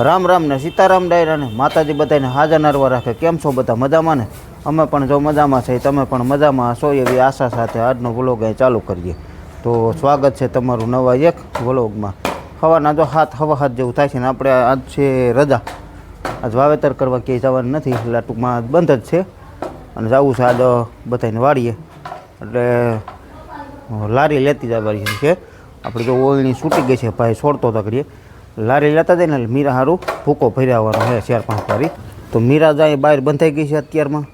રામ રામ ને સીતારામ ડાયરા ને માતાજી બધાને હાજર નરવા રાખે. કેમ છો બધા મજામાં ને? અમે પણ જો મજામાં છે, તમે પણ મજામાં હશો એવી આશા સાથે આજનો વ્લોગ અહીં ચાલુ કરીએ. તો સ્વાગત છે તમારું નવા એક વ્લોગમાં. હવાના જો હાથ હવા હાથ જેવું થાય છે ને, આપણે આજ છે રજા. આજ વાવેતર કરવા ક્યાંય જવાનું નથી, એટલે ટૂંકમાં બંધ જ છે. અને જવું છે આજ બધાને વાળીએ એટલે લારી લેતી જવાની છે. આપણે જો ઓળણી છૂટી ગઈ છે, ભાઈ છોડતો તકડીએ લારી લેતા જાય ને મીરા સારું ભૂકો ભર્યાવાનો હે ચાર પાંચ વારી. તો મીરા જાય બહાર બંધાઈ ગઈ છે અત્યારમાં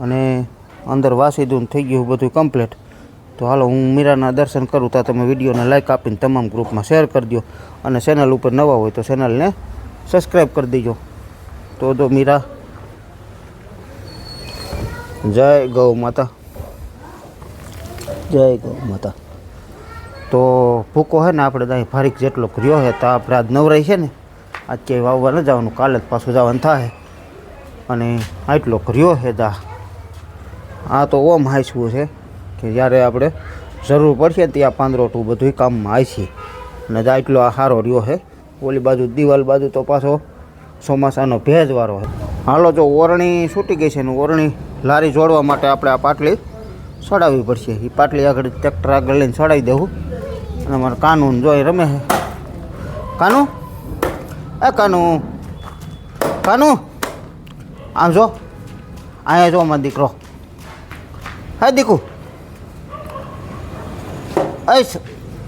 અને અંદર વાસી દૂન થઈ ગયું બધું કમ્પ્લીટ તો હાલો હું મીરાના દર્શન કરું, તો તમે વિડીયોને લાઈક આપીને તમામ ગ્રુપમાં શેર કરી દો અને ચેનલ ઉપર નવા હોય તો ચેનલને સબસ્ક્રાઈબ કરી દેજો. તો જો મીરા. જય ગૌ માતા. જય ગૌ માતા. તો ભૂકો છે ને આપણે ત્યાં ફારીક જેટલો રહ્યો છે તો આપણે આજ નવરાઈ છે ને, આજ ક્યાંય વાવવા ન જવાનું, કાલે જ પાછું જવાનું થાય અને આટલો રહ્યો છે દા આ તો ઓમ હાંસવું છે કે જ્યારે આપણે જરૂર પડશે ત્યાં પાંદરોટું બધું કામમાં આવશે અને જ એટલો આ સારો રહ્યો છે ઓલી બાજુ, દિવાલ બાજુ તો પાછો ચોમાસાનો ભેજવાળો છે હાલો, જો ઓરણી છૂટી ગઈ છે ને, ઓરણી લારી જોડવા માટે આપણે આ પાટલી સડાવવી પડશે. એ પાટલી આગળ ટ્રેક્ટર આગળ લઈને સડાવી દેવું. અને અમારે કાનૂન જોઈ રમે છે. કાનુ? એ કાનુ. કાનુ? આમ જો. અહીંયા જો અમારો દીકરો. હા દીકુ? અઈશ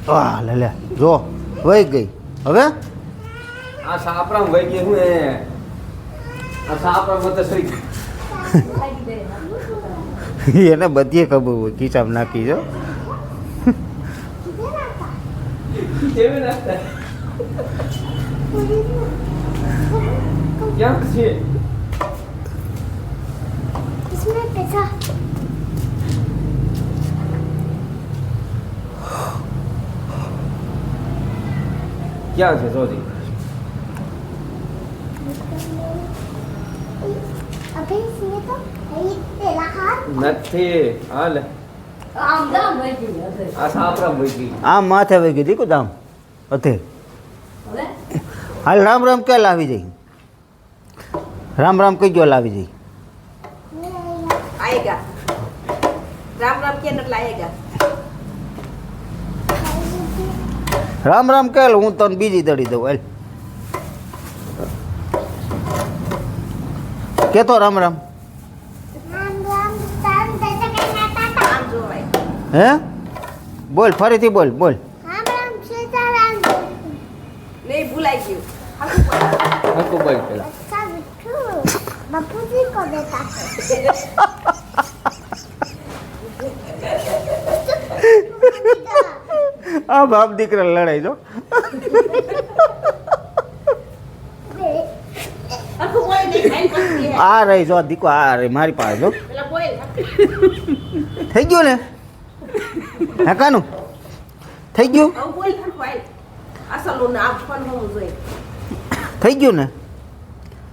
વાહ લે લે. જો વહી ગઈ. હવે? આ સાપરા વહી ગઈ હું એ આ સાપરા મત સરી એને બધી ખબર હોય ખીચામાં નાખી જો Kimin hasta? Yan kız ye. İsmi Beta. Yan kız o değil. નથી હાલ આમ માથે વહી ગઈ કુદામ અધે હાલ રામ રામ ક્યાં લાવી જઈ? રામ રામ કઈ ગયો લાવી જઈ? રામ રામ કે રામ રામ કે હું તને બીજી દડી દઉં હાલ. કેતો રામ રામ? હે? બોલ ફરીથી બોલ બોલ. của mình આ બાપ દીકરા લડાઈ જો આ રહી જો દીકો આ રહી મારી પાસે જો થઈ ગયું ને હકાનું થઈ ગયું થઈ ગયું ને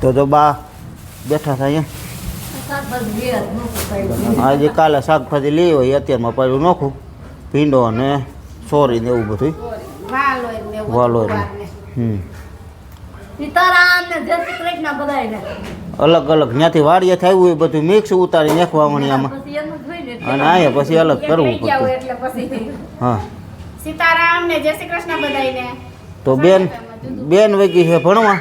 તો જો બા બેઠા થાય. આજે કાલે શાકભાજી લઈ હોય એ અત્યારમાં પાછું નોખું ભીંડો અને સોરી ને એવું બધું વાલો. હમ. અલગ અલગ ત્યાંથી વાડીએ થયું હોય બધું મિક્સ ઉતારી નાખવા આમાં અને અહીંયા પછી અલગ કરવું પડતું હા સીતારામ ને જય શ્રી કૃષ્ણ બધાયને તો બેન બેન વગી છે ભણવા.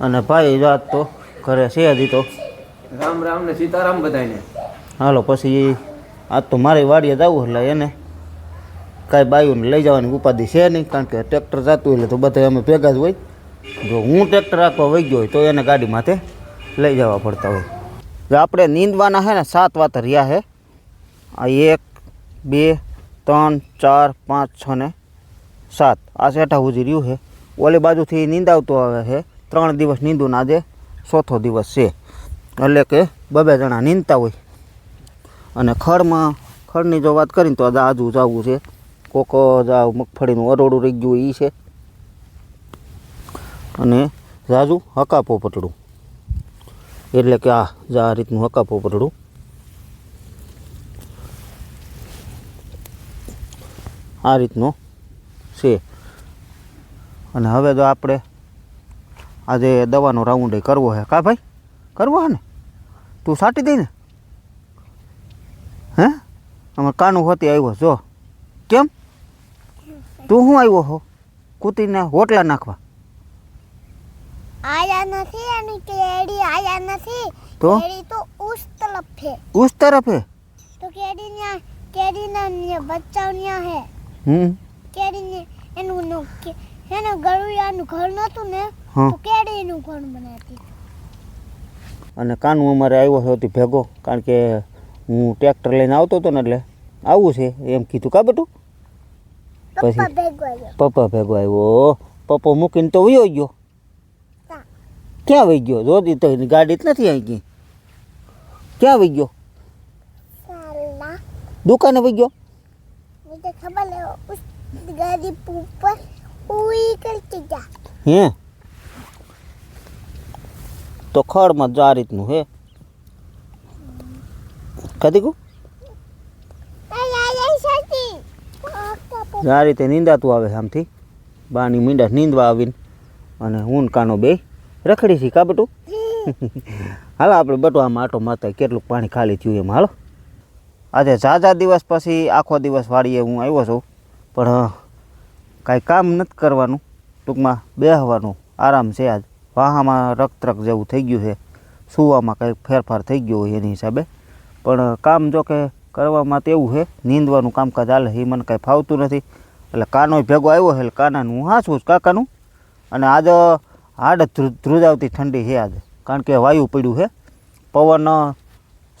અને ભાઈ જાત તો ઘરે છે હજી તો. રામ રામ ને સીતારામ બધાને હાલો પછી આજ તો મારી વાડીએ જવું એટલે એને કાંઈ બાયુને લઈ જવાની ઉપાધિ છે નહીં કારણ કે ટ્રેક્ટર જતું એટલે તો બધા અમે ભેગા જ હોય. જો હું ટ્રેક્ટર રાખવા વહી ગયો હોય તો એને ગાડી માથે લઈ જવા પડતા હોય. જો આપણે નીંદવાના છે ને સાત વાત રહ્યા છે આ એક બે ત્રણ ચાર પાંચ છ ને સાત. આ શેઠા હુજી રહ્યું છે. ઓલી બાજુથી નીંદ આવતો આવે છે. ત્રણ દિવસ નીંદું ને આજે ચોથો દિવસ છે. એટલે કે બબે જણા નીંદતા હોય. અને ખડમાં, ખડની જો વાત કરીને તો આજે જાવું છે. કોક જાવ મગફળીનું અરોડું રહી ગયું એ છે. અને જાજુ હકાપો પટડું. એટલે કે આ આ રીતનું હકાપો પટડું. આ રીતનો છે. અને હવે તો આપણે આજે દવાનો રાઉન્ડ કરવો છે કા ભાઈ? કરવો હે ને? તું સાટી દઈ ને. હે? અમારે કાનું હોતી આવ્યો જો. કેમ? તું શું આવ્યો હો? કૂતીને હોટલા નાખવા. આયા નથી અને કેડી આયા નથી. તો? કેડી તો ઉસ તરફ. છે ઉસ તરફ? હે તો કેડી ન્યા કેડી ના બચ્ચા ન્યા હે. હમ. કેડી ને એનું નું કે- એનું ગળુયાનું ઘર નતું ને તો કેડીનું ઘર બનાવતી અને કાનું અમારે આવ્યો છે તે ભેગો કારણ કે હું ટ્રેક્ટર લઈને આવતો હતો ને એટલે આવું છે એમ કીધું. કા બેટું? પછી? પપ્પા ભેગો આવ્યો. પપ્પો મૂકીને તો વયો ગયો. ક્યાં વહી ગયો? જોતી તો ગાડી નથી આવી ગઈ. ક્યાં વહી ગયો? દુકાને વહી ગયો? ગરીબ ઉપર ઉઈ કરતી જા. હે? તો ખડમાં જ આ રીતનું હે? કદી કુ આ રીતે નીંદાતું આવે આમથી. બાની મીંડા નીંદવા આવીને અને ઊંડકાનો બે રખડી છે કા બટુ? હાલો આપણે બટુ આમાં આટો મારતા કેટલું પાણી ખાલી થયું એમ. હાલો. આજે ઝાઝા દિવસ પછી આખો દિવસ વાળીએ હું આવ્યો છું. પણ કાંઈ કામ નથી કરવાનું. ટૂંકમાં બેહવાનું. આરામ છે આજ. વાહામાં રક્તરક જેવું થઈ ગયું છે. સૂવામાં કંઈક ફેરફાર થઈ ગયો હોય એની હિસાબે. પણ કામ જો કે કરવામાં એવું છે. નીંદવાનું કામકાજ હાલે એ મને કાંઈ ફાવતું નથી. એટલે કાનો ભેગો આવ્યો છે એટલે કાનાનું હું હાંસું છું કાકાનું. અને આજે હાડ ધ્રુ- ધ્રુજાવતી ઠંડી છે આજે. કારણ કે વાયુ પડ્યું છે. પવન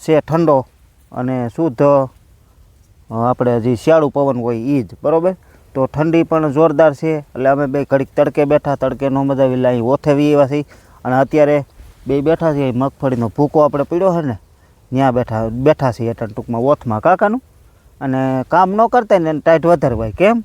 છે ઠંડો અને શુદ્ધ આપણે જે શિયાળું પવન હોય એ જ. બરાબર? તો ઠંડી પણ જોરદાર છે. એટલે અમે બે ઘડીક તડકે બેઠા, તડકે નો મજા આવી અહીં ઓથેવી એવા છીએ. અને અત્યારે બે બેઠા છીએ મગફળીનો ભૂકો આપણે પીડ્યો છે ને, ત્યાં બેઠા બેઠા છીએ એટલે ટૂંકમાં ઓથમાં કાકાનું. અને કામ ન કરતા ને ટાઈટ વધારે હોય, કેમ?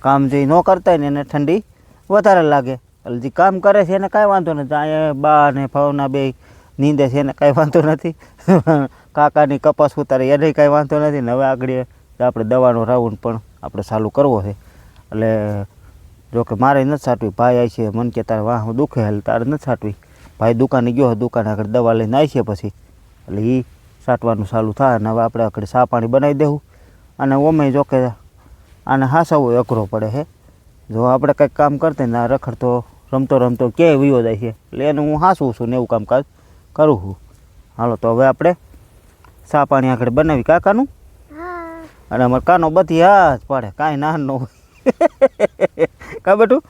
કામ જે ન કરતા ને એને ઠંડી વધારે લાગે. એટલે જે કામ કરે છે એને કાંઈ વાંધો નથી. અહીંયા બા અને ફાવના બે નીંદે છે એને કાંઈ વાંધો નથી. કાકાની કપાસ ઉતારે, એને કાંઈ વાંધો નથી. ને હવે આગળ આપણે દવાનો રાઉન્ડ પણ આપણે ચાલુ કરવો છે. એટલે જો કે મારે નથી સાટવી ભાઈ આવી છે, મન કે તારે વાહ દુખે એટલે તારે નથી સાટવી ભાઈ દુકાને ગયો દુકાને આગળ દવા લઈને આવી છે પછી. એટલે એ સાટવાનું ચાલુ થાય અને હવે આપણે આગળ સા પાણી બનાવી દેવું. અને ઓમે જો આને હાસાવો અઘરો પડે છે. જો આપણે કંઈક કામ કરતા ને આ રખડતો રમતો રમતો ક્યાંય વયો જાય છે. એટલે એનું હું હાસું છું ને એવું કામકાજ કરું છું. હાલો, તો હવે આપણે સા પાણી આગળ બનાવી. કાકાનું? અને અમારે કાનો બધી હા જ પાડે કાંઈ ના ન હોય. કા બેટું?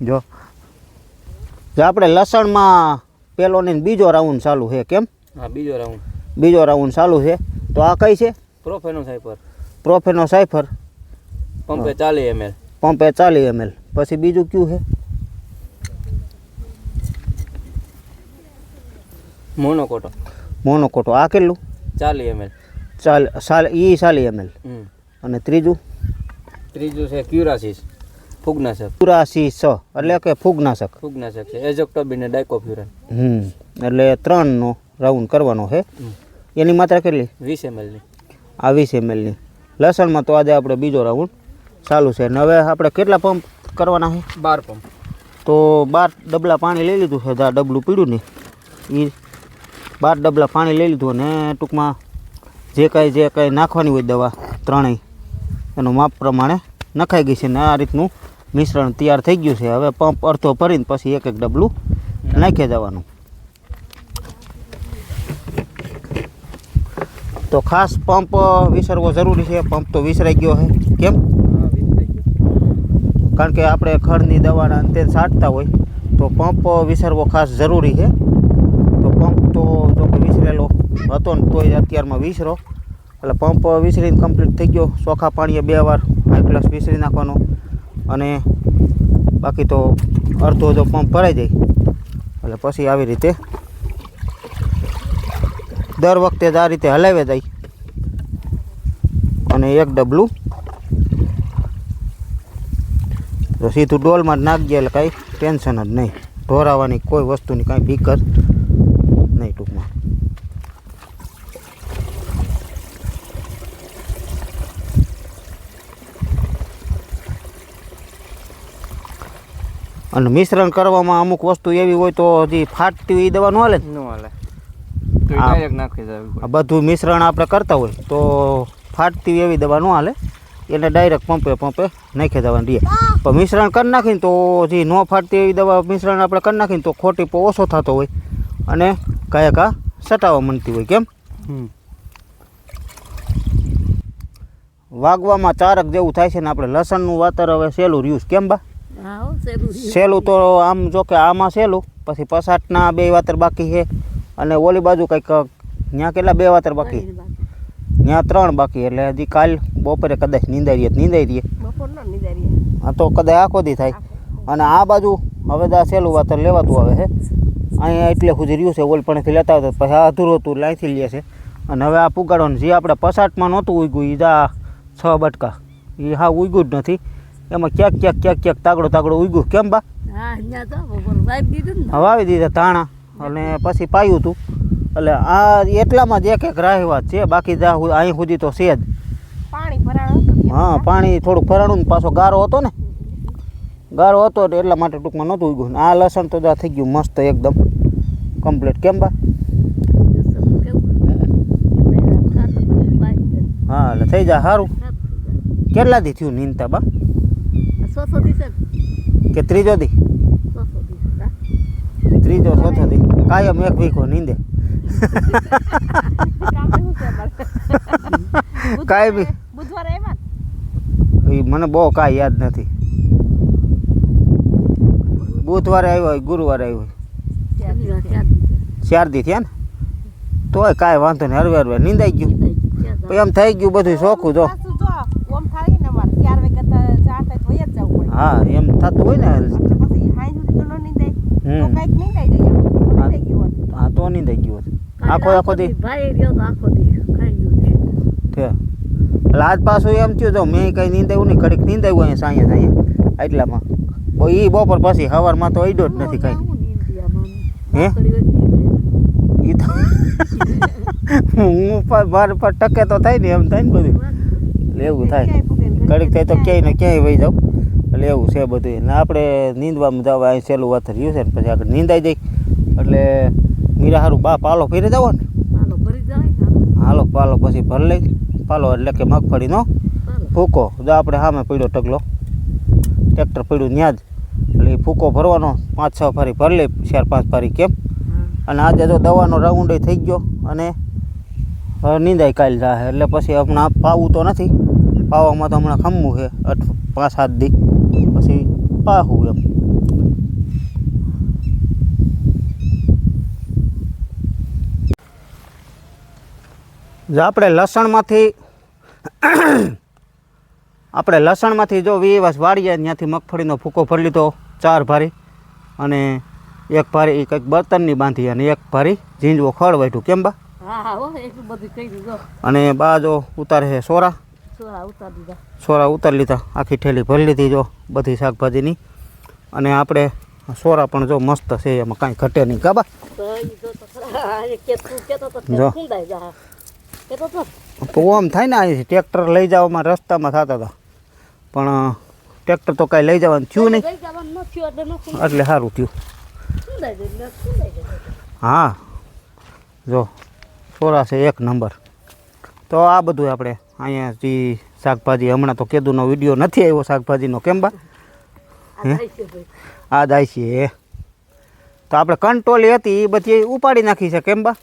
જો. આપણે લસણમાં પેલો ને બીજો રાઉન્ડ ચાલુ છે કેમ? હા બીજો રાઉન્ડ બીજો રાઉન્ડ ચાલુ છે. તો આ કઈ છે? પ્રોફેનો સાઇફર પ્રોફેનો સાયફર પંપે ચાલી એમએલ પંપે ચાલી એમએલ પછી બીજું કયું છે? મોનોકોટો મોનોકોટો આ કેટલું? ચાલી એમએલ ચાલ સાલ ઈ સાલી એમએલ અને ત્રીજું? ત્રીજું છે ક્યુરાસિસ. ફૂગનાશક. ક્યુરાસિસ એટલે કે ફૂગનાશક. ફૂગનાશક છે. એઝોક્ટોબિન ડાયકોફ્યુરન હમ એટલે ત્રણનો રાઉન્ડ કરવાનો છે. એની માત્રા કેટલી? વીસ એમએલની આ વીસ એમએલની લસણમાં તો આજે આપણે બીજો રાઉન્ડ. ચાલુ છે. અને હવે આપણે કેટલા પંપ કરવાના છે? બાર પંપ. તો બાર ડબલા પાણી લઈ લીધું છે. ડબલું પીડ્યું ને. એ બાર ડબલા પાણી લઈ લીધું અને ટૂંકમાં જે કાંઈ જે કાંઈ નાખવાની હોય દવા ત્રણેય એનું માપ પ્રમાણે નખાઈ ગઈ છે ને આ રીતનું મિશ્રણ તૈયાર થઈ ગયું છે. હવે પંપ અડધો ભરીને પછી એક એક ડબલું નાખી જવાનું તો ખાસ પંપ વિસરવો જરૂરી છે. પંપ તો વિસરાઈ ગયો છે. કેમ? કારણ કે આપણે ખડની દવાના અંતે છાંટતા હોય તો પંપ વિસરવો ખાસ જરૂરી છે તો પંપ તો જો કે વિસરેલો હતો ને તોય અત્યારમાં વિસરો. એટલે પંપ વિસરીને કમ્પ્લીટ થઈ ગયો. ચોખા પાણીએ બે વાર હાઈ પ્લસ વિસરી નાખવાનો. અને બાકી તો અડધો જો પંપ ભરાઈ જાય. એટલે પછી આવી રીતે દર વખતે જ આ રીતે હલાવે જાય. અને એક ડબલું તો સીધું ડોલમાં જ નાખી દે એટલે કાંઈ ટેન્શન જ નહીં. ઢોરાવાની કોઈ વસ્તુની કાંઈ ફિકર નહીં ટૂંકમાં અને મિશ્રણ કરવામાં અમુક વસ્તુ એવી હોય તો હજી ફાટતી હોય એ દવા ન હાલે ન. હાલે. બધું મિશ્રણ આપણે કરતા હોય તો ફાટતી એવી દવા ન હાલે. એને ડાયરેક્ટ પંપે પંપે નાખી દેવાની રહે. પણ મિશ્રણ કરી નાખીને તો જે ન ફાટતી એવી દવા મિશ્રણ આપણે કરી નાખીને તો ખોટી પો ઓછો થતો હોય. અને કયા કા સટાવા માંડતી હોય કેમ? વાગવામાં ચારક જેવું થાય છે ને આપણે લસણનું વાતર હવે સહેલું રહ્યું કેમ બા. સહેલું તો આમ જો કે આમાં સહેલું પછી પસાટના બે વાતર બાકી છે અને ઓલી બાજુ કંઈક ત્યાં કેટલા બે વાતર બાકી? ત્યાં ત્રણ બાકી એટલે હજી કાલ બપોરે કદાચ નીંદાઈ રહીએ તો નીંદાઈ રહીએ બપોરનો આ તો કદાચ આખો દી થાય. અને આ બાજુ હવે તો સહેલું વાતર લેવાતું આવે છે. અહીંયા એટલે સુધી રહ્યું છે ઓલપણેથી લેતા આવતા પછી આ અધૂરું હતું લાઈથી લે છે. અને હવે આ પુગાડવાનું જે આપણે પસાટમાં નહોતું ઉગ્યું એ જા છ બટકા. એ હા ઉગ્યું જ નથી. એમાં ક્યાંક ક્યાંક ક્યાંક ક્યાંક તાગડો તાગડો ઉગ્યું. કેમ બા? વાઈ દીધું તાણા અને પછી પાયું હતું. એટલે આ એટલામાં જ એક એક રાહવાત છે. બાકી જા અહીં સુધી તો છે જ. હા પાણી? થોડુંક ફરાણું ને પાછો ગારો હતો ને. ગારો હતો એટલા માટે ટૂંકમાં નહોતું ઉગ્યું. આ લસણ તો જા થઈ ગયું મસ્ત એકદમ. કમ્પ્લીટ. કેમ બા. હા એટલે થઈ જાય સારું. કેટલાથી કેટલા દી થયું નીંદતા બા? કે ત્રીજો દી. ત્રીજો ચોથો દી. કાયમ એક વીખો નીંદે? કાંઈ બી બુધવારે આવ્યા મને બહુ કાંઈ યાદ નથી. બુધવારે આવ્યો હોય ગુરુવારે આવ્યો હોય. ત્યાં ત્યાં ચાર દી થયા. ને? તોય કાંઈ વાંધો નહીં. હરવે હરવે નીંદાઈ ગયું. પછી એમ થઈ ગયું બધું શોખું જો ઓમ થાય ને અમારે ચાર વાગ્યા તો ચાર થાય તો વહી જ જવું પડે હા એમ થતું હોય ને હા પછી તો નહીં. નીંદાઈ ગયું આખો આખો દી ભાઈ રહ્યો તો આખો દી ખાઈ ગયું એટલે આજ પાછું એમ થયું તો મેં કંઈ નીંદાયું નહીં ઘડીક નીંદાયું અહીંયા સાંયે સાંયે એટલામાં. એ બપોર પછી સવારમાં તો અડ્યો જ નથી કાંઈ. હે? એ તો હું બાર પર ટકે તો થાય ને એમ થાય ને બધું. એટલે એવું થાય. ઘડીક થાય તો ક્યાંય ને ક્યાંય વહી જાવ. એવું છે બધું ને આપણે નીંદવામાં જવા અહીં સહેલું વાત રહ્યું છે ને પછી આગળ નીંદાઈ જાય એટલે મીરા સારું બા પાલો ફેરી જાવ ને? હાલો. પાલો પછી ભર લઈ. પાલો એટલે કે મગફળીનો ફૂકો. જો આપણે સામે પડ્યો ટગલો ટ્રેક્ટર પડ્યું ત્યાં જ એટલે એ ફૂકો ભરવાનો. પાંચ છ ફારી ભરી લઈ ચાર પાંચ ફારી કેમ. અને આજે તો દવાનો રાઉન્ડ થઈ ગયો અને નીંદાય નીંદાઈ કાલ જાય એટલે પછી હમણાં પાવું તો નથી. પાવામાં તો હમણાં ખમવું છે. અઠ પાંચ સાત દી. પાહું એમ જો આપણે લસણમાંથી આપણે લસણમાંથી જો વીવાસ વાળીએ ત્યાંથી મગફળીનો ફૂકો ભરી લીધો ચાર ભારી અને એક ભારી એ કંઈક બર્તનની બાંધી અને એક ભારી ઝીંજવો ખળ વાઢ્યું. કેમ બા? અને બા જો ઉતારે છે સોરા. સોરા ઉતાર લીધા. આખી ઠેલી ભરી લીધી જો બધી શાકભાજીની. અને આપણે સોરા પણ જો મસ્ત છે એમાં કાંઈ ઘટે નહીં. કાબા જો તો આમ થાય ને અહીંથી ટ્રેક્ટર લઈ જવામાં રસ્તામાં થતા હતા. પણ ટ્રેક્ટર તો કાંઈ લઈ જવાનું થયું નહીં. એટલે સારું થયું. હા. જો સોરા છે એક નંબર. તો આ બધું આપણે અહીંયા જે શાકભાજી હમણાં તો કેદુનો વીડિયો નથી આવ્યો શાકભાજીનો કેમ બા? આ દાય છે તો આપણે કંટ્રોલી હતી એ બધી ઉપાડી નાખી છે કેમ બા?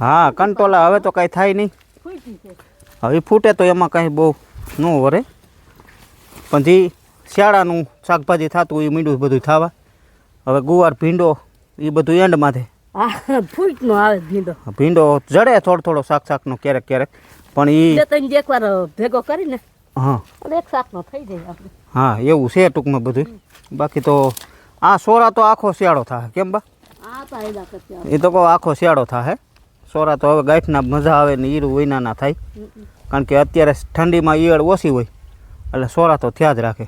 હા કંટ્રોલા હવે તો કાંઈ થાય નહીં. હવે ફૂટે તો એમાં કાંઈ બહુ ન વરે. પણ જે શિયાળાનું શાકભાજી થતું એ મીંડું બધું થવા. હવે ગુવાર ભીંડો એ બધું એન્ડમાં થાય હા ફૂટ નો આવે ભીંડો. ભીંડો જડે થોડો થોડો શાક શાકનો ક્યારેક ક્યારેક. પણ એ ત્રણ એકવાર ભેગો કરીને હા. એક શાકનો થઈ જાય આપણે. હા એવું છે ટૂંકમાં બધું. બાકી તો આ સોરા તો આખો શિયાળો થાય કેમ બા? એ તો કહો આખો શિયાળો થાય સોરા તો હવે ગાંઠના મજા આવે ને ઈરું વિના ના થાય કારણ કે અત્યારે ઠંડીમાં ઈયળ ઓછી હોય. એટલે સોરા તો થયા જ રાખે.